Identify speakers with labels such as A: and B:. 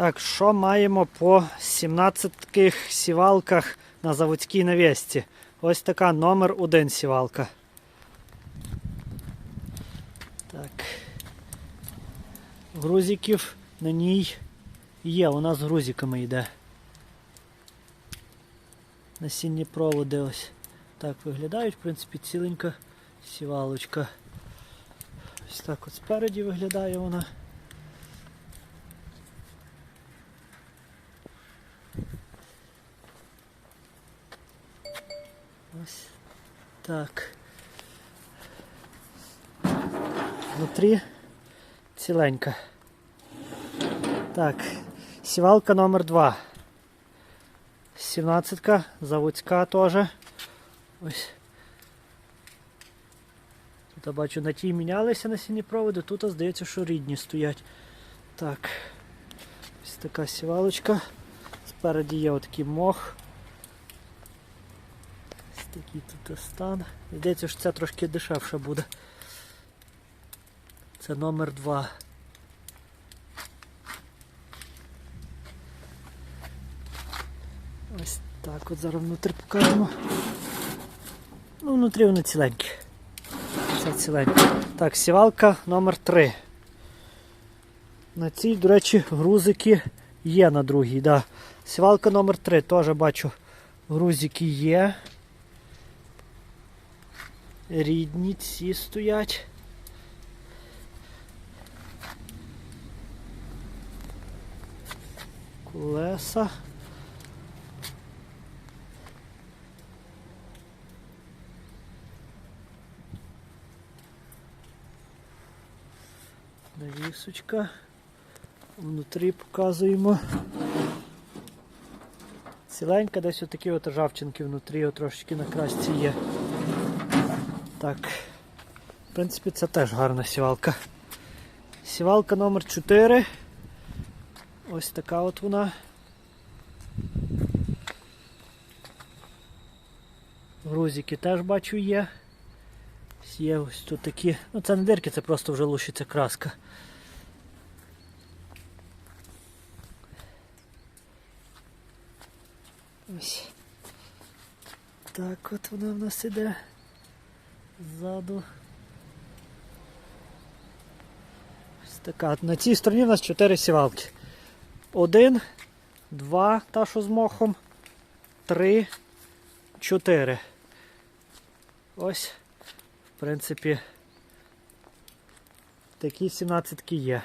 A: Так, що маємо по 17 сівалках на заводській навісці? Ось така номер 1 сівалка. Так. Грузиків на ній є, вона з грузиками йде. Насінні проводи ось так виглядають, в принципі, ціленька сівалочка. Ось так от спереді виглядає вона. Ось так. Внутрі ціленька. Так, сівалка номер 2. 17-ка, заводська теж. Ось. Тут я бачу на тій мінялися насінні проводи, тут здається, що рідні стоять. Так. Ось така сівалочка. Спереді є отакий мох. Такий тут стан. Здається, що це трошки дешевше буде. Це номер 2. Ось так от зараз внутрі покажемо. Ну, внутрі вони ціленькі. Все ціленьке. Так, сівалка номер 3. На цій, до речі, грузики є на другій. Да. Сівалка номер 3 теж бачу грузики є. Рідні ці стоять. Колеса. Навісочка. Внутрі показуємо. Ціленька, десь отакі от ржавчинки внутрі, от трошечки на красці є. Так. В принципі, це теж гарна сівалка. Сівалка номер 4. Ось така от вона. Грузики теж бачу є. Є ось тут такі. Ну це не дирки, це просто вже лущиться краска. Ось. Так от вона в нас іде ззаду. Ось така. На цій стороні у нас 4 сівалки. Один, два, та що з мохом, три, чотири. Ось, в принципі, такі 17 є.